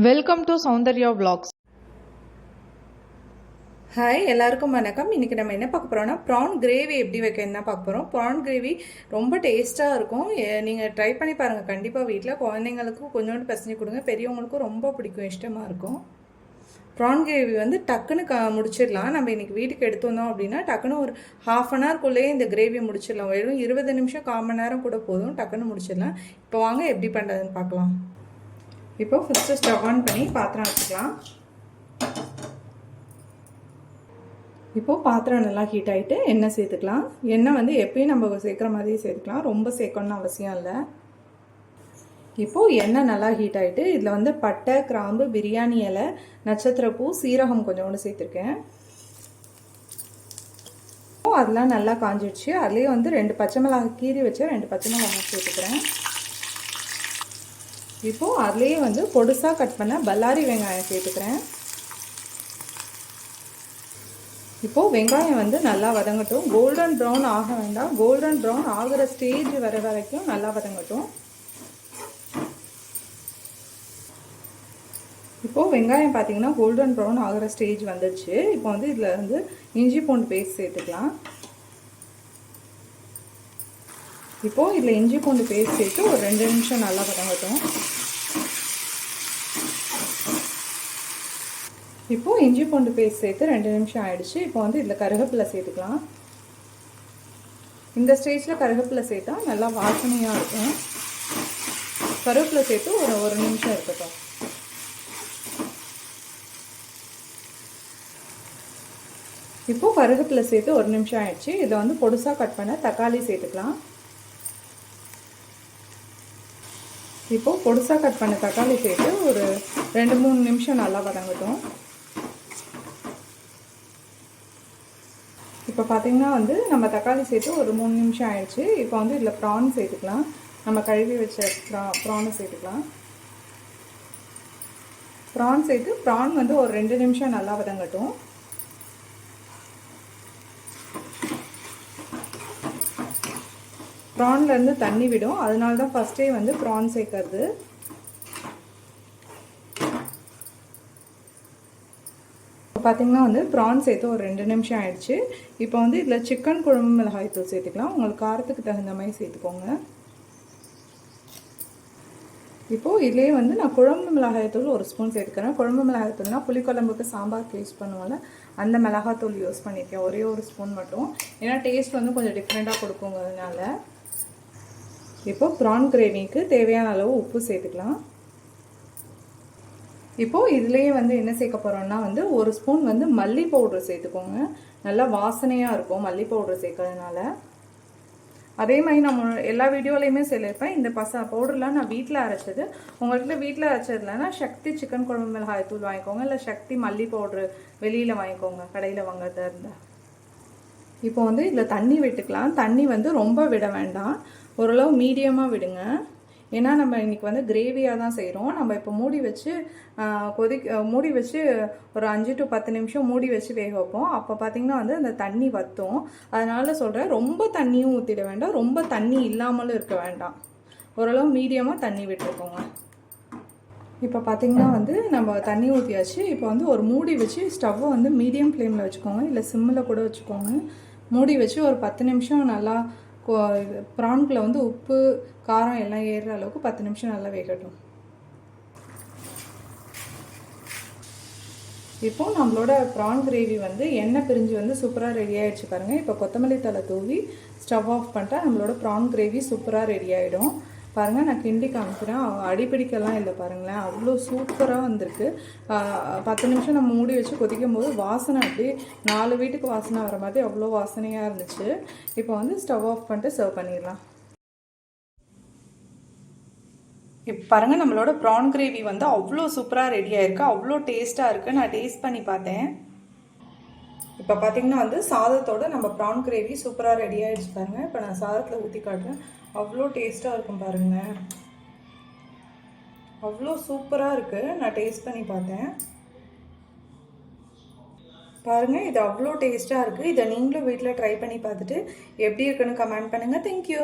Welcome to Soundarya vlogs. Hi எல்லாருக்கும் வணக்கம். இன்றைக்கி நம்ம என்ன பார்க்க போகிறோம்னா ப்ரான் கிரேவி எப்படி வைக்கணும் தான் பார்க்க போகிறோம் ப்ரான் கிரேவி ரொம்ப டேஸ்ட்டாக இருக்கும். நீங்கள் ட்ரை பண்ணி பாருங்கள் கண்டிப்பாக வீட்டில் குழந்தைங்களுக்கும் கொஞ்சோண்டு பசங்க கொடுங்க. பெரியவங்களுக்கும் ரொம்ப பிடிக்கும் இஷ்டமாக இருக்கும். ப்ரான் கிரேவி வந்து டக்குன்னு க முடிச்சிடலாம். நம்ம இன்றைக்கி வீட்டுக்கு எடுத்து வந்தோம் அப்படின்னா டக்குன்னு ஒரு ஹாஃப் அன் ஹவர்க்குள்ளேயே இந்த கிரேவி முடிச்சிடலாம். வெறும் இருபது நிமிஷம் கால் மணி நேரம் கூட போதும். டக்குன்னு முடிச்சிடலாம். இப்போ வாங்க எப்படி பண்ணுறதுன்னு பார்க்கலாம். இப்போ ஃபஸ்ட்டு ஸ்டவ் ஆன் பண்ணி பாத்திரம் வச்சுக்கலாம். இப்போது பாத்திரம் நல்லா ஹீட் ஆகிட்டு எண்ணெய் சேர்த்துக்கலாம். எண்ணெய் வந்து எப்பயும் நம்ம சேர்க்குற மாதிரி சேர்த்துக்கலாம். ரொம்ப சேர்க்கணும்னு அவசியம் இல்லை. இப்போது எண்ணெய் நல்லா ஹீட் ஆகிட்டு இதில் வந்து பட்டை கிராம்பு பிரியாணி இலை நட்சத்திரப்பூ சீரகம் கொஞ்சோண்டு சேர்த்துருக்கேன். இப்போ அதெல்லாம் நல்லா காஞ்சிடுச்சு. அதுலேயே வந்து ரெண்டு பச்சை மிளகாய் கீறி வச்சு ரெண்டு பச்சை மிளகாய் சேர்த்துக்கிறேன். இப்போது அதுலேயே வந்து பொடுசாக கட் பண்ண பல்லாரி வெங்காயம் சேர்த்துக்கிறேன். இப்போது வெங்காயம் வந்து நல்லா வதங்கட்டும். கோல்டன் ப்ரௌன் ஆக வேண்டாம். கோல்டன் ப்ரௌன் ஆகிற ஸ்டேஜ் வர வரைக்கும் நல்லா வதங்கட்டும். இப்போது வெங்காயம் பார்த்தீங்கன்னா கோல்டன் ப்ரௌன் ஆகிற ஸ்டேஜ் வந்துடுச்சு. இப்போ வந்து இதில் வந்து இஞ்சி பூண்டு பேஸ்ட் சேர்த்துக்கலாம். இப்போது இதில் இஞ்சி பூண்டு பேஸ்ட் சேர்த்து ஒரு ரெண்டு நிமிஷம் நல்லா வதங்கட்டும் இப்போது இஞ்சி பூண்டு பேஸ்ட் சேர்த்து ரெண்டு நிமிஷம் ஆயிடுச்சு. இப்போ வந்து இதில் கருகப்பிலை சேர்த்துக்கலாம். இந்த ஸ்டேஜில் கருவேப்பிலை சேர்த்தா நல்லா வாசனையாக இருக்கும். கருவேப்பிலை சேர்த்து ஒரு ஒரு நிமிஷம் இருக்கட்டும். இப்போது கருவேப்பிலை சேர்த்து ஒரு நிமிஷம் ஆயிடுச்சு. இதை வந்து பொடுசாக கட் பண்ண தக்காளி சேர்த்துக்கலாம். இப்போது பொடுசாக கட் பண்ண தக்காளி சேர்த்து ஒரு ரெண்டு மூணு நிமிஷம் நல்லா வதங்கட்டும். இப்போ பார்த்திங்கன்னா வந்து நம்ம தக்காளி சேர்த்து ஒரு மூணு நிமிஷம் ஆயிடுச்சு. இப்போ வந்து இதில் ப்ரான் சேர்த்துக்கலாம். நம்ம கழுவி வச்ச ப்ரா ப்ரானை சேர்த்துக்கலாம். ப்ரான் சேர்த்து ப்ரான் வந்து ஒரு ரெண்டு நிமிஷம் நல்லா வதங்கட்டும். ப்ரான்லேருந்து தண்ணி விடும். அதனால தான் ஃபஸ்ட்டே வந்து ப்ரான் சேர்க்கறது. பார்த்திங்கன்னா வந்து ப்ரான் சேர்த்து ஒரு ரெண்டு நிமிஷம் ஆயிடுச்சு. இப்போ வந்து இதில் சிக்கன் குழம்பு மிளகாய் தூள் சேர்த்துக்கலாம். உங்களுக்கு காரத்துக்கு தகுந்த மாதிரி சேர்த்துக்கோங்க. இப்போது இதுலேயே வந்து நான் குழம்பு மிளகாய்த்தூள் ஒரு ஸ்பூன் சேர்த்துக்கிறேன். குழம்பு மிளகாய்த்தூள்னா புளிக்குழம்புக்கு சாம்பாருக்கு யூஸ் பண்ணுவோம்ல அந்த மிளகாத்தூள் யூஸ் பண்ணியிருக்கேன் ஒரே ஒரு ஸ்பூன் மட்டும். ஏன்னா டேஸ்ட் வந்து கொஞ்சம் டிஃப்ரெண்ட்டாக கொடுக்குங்கிறதுனால. இப்போது ப்ரான் கிரேவிக்கு தேவையான அளவு உப்பு சேர்த்துக்கலாம். இப்போது இதுலேயே வந்து என்ன சேர்க்க போகிறோம்னா வந்து ஒரு ஸ்பூன் வந்து மல்லி பவுடர் சேர்த்துக்கோங்க. நல்லா வாசனையாக இருக்கும் மல்லி பவுடர் சேர்க்கறதுனால அதே மாதிரி நம்ம எல்லா வீடியோலையுமே சொல்லியிருப்பேன். இந்த பச பவுடர்லாம் நான் வீட்டில் அரைச்சது. உங்கள்கிட்ட வீட்டில் அரைச்சதுலனா சக்தி சிக்கன் குழம்பு மிளகாய் தூள் வாங்கிக்கோங்க. இல்லை சக்தி மல்லி பவுட்ரு வெளியில் வாங்கிக்கோங்க. கடையில் வாங்குறதா இருந்தால் இப்போ வந்து இதில் தண்ணி விட்டுக்கலாம். தண்ணி வந்து ரொம்ப விட வேண்டாம். ஓரளவு மீடியமாக விடுங்க. ஏன்னா நம்ம இன்றைக்கி வந்து கிரேவியாக தான் செய்கிறோம் நம்ம இப்போ மூடி வச்சு கொதி மூடி வச்சு ஒரு அஞ்சு டு பத்து நிமிஷம் மூடி வச்சு வேக வைப்போம். அப்போ பார்த்திங்கன்னா வந்து அந்த தண்ணி வற்றும் அதனால் சொல்கிறேன் ரொம்ப தண்ணியும் ஊற்றிட வேண்டாம். ரொம்ப தண்ணி இல்லாமலும் இருக்க வேண்டாம். ஓரளவு மீடியமாக தண்ணி விட்டுருக்கோங்க இப்போ பார்த்திங்கன்னா வந்து நம்ம தண்ணி ஊற்றியாச்சு இப்போ வந்து ஒரு மூடி வச்சு ஸ்டவ்வை வந்து மீடியம் ஃப்ளேமில் வச்சுக்கோங்க. இல்லை சிம்மில் கூட வச்சுக்கோங்க. மூடி வச்சு ஒரு பத்து நிமிஷம் நல்லா ப்ரான்கில் வந்து உப்பு காரம் எல்லாம் ஏறுற அளவுக்கு பத்து நிமிஷம் நல்லா வேகட்டும். இப்போது நம்மளோட ப்ரான் கிரேவி வந்து எண்ணெய் பிரிஞ்சு வந்து சூப்பராக ரெடி ஆகிடுச்சு பாருங்கள் இப்போ கொத்தமல்லி தலை தூவி ஸ்டவ் ஆஃப் பண்ணிட்டா நம்மளோட ப்ரான் கிரேவி சூப்பராக ரெடி ஆகிடும் பாருங்கள் நான் கிண்டி காமிக்கிறேன். அடிப்பிடிக்கெல்லாம் இல்லை பாருங்களேன். அவ்வளோ சூப்பராக வந்திருக்கு. பத்து நிமிஷம் நம்ம மூடி வச்சு கொதிக்கும் போது வாசனை அப்படியே நாலு வீட்டுக்கு வாசனை வர மாதிரி அவ்வளோ வாசனையாக இருந்துச்சு. இப்போ வந்து ஸ்டவ் ஆஃப் பண்ணிட்டு சர்வ் பண்ணிடலாம். இப்போ பாருங்கள் நம்மளோட ப்ரான் கிரேவி வந்து அவ்வளோ சூப்பராக ரெடி ஆயிருக்கு. அவ்வளோ டேஸ்ட்டாக இருக்குது நான் டேஸ்ட் பண்ணி பார்த்தேன். இப்போ பார்த்தீங்கன்னா வந்து சாதத்தோட நம்ம ப்ரான் கிரேவி சூப்பராக ரெடி ஆகிடுச்சு பாருங்கள் இப்போ நான் சாதத்தில் ஊற்றி காட்டுறேன். அவ்வளோ டேஸ்ட்டாக இருக்கும் பாருங்கள் அவ்வளோ சூப்பராக இருக்குது நான் டேஸ்ட் பண்ணி பார்த்தேன். பாருங்கள் இது அவ்வளோ டேஸ்ட்டாக இருக்குது இதை நீங்களும் வீட்டில் ட்ரை பண்ணி பார்த்துட்டு எப்படி இருக்குன்னு கமெண்ட் பண்ணுங்கள் தேங்க்யூ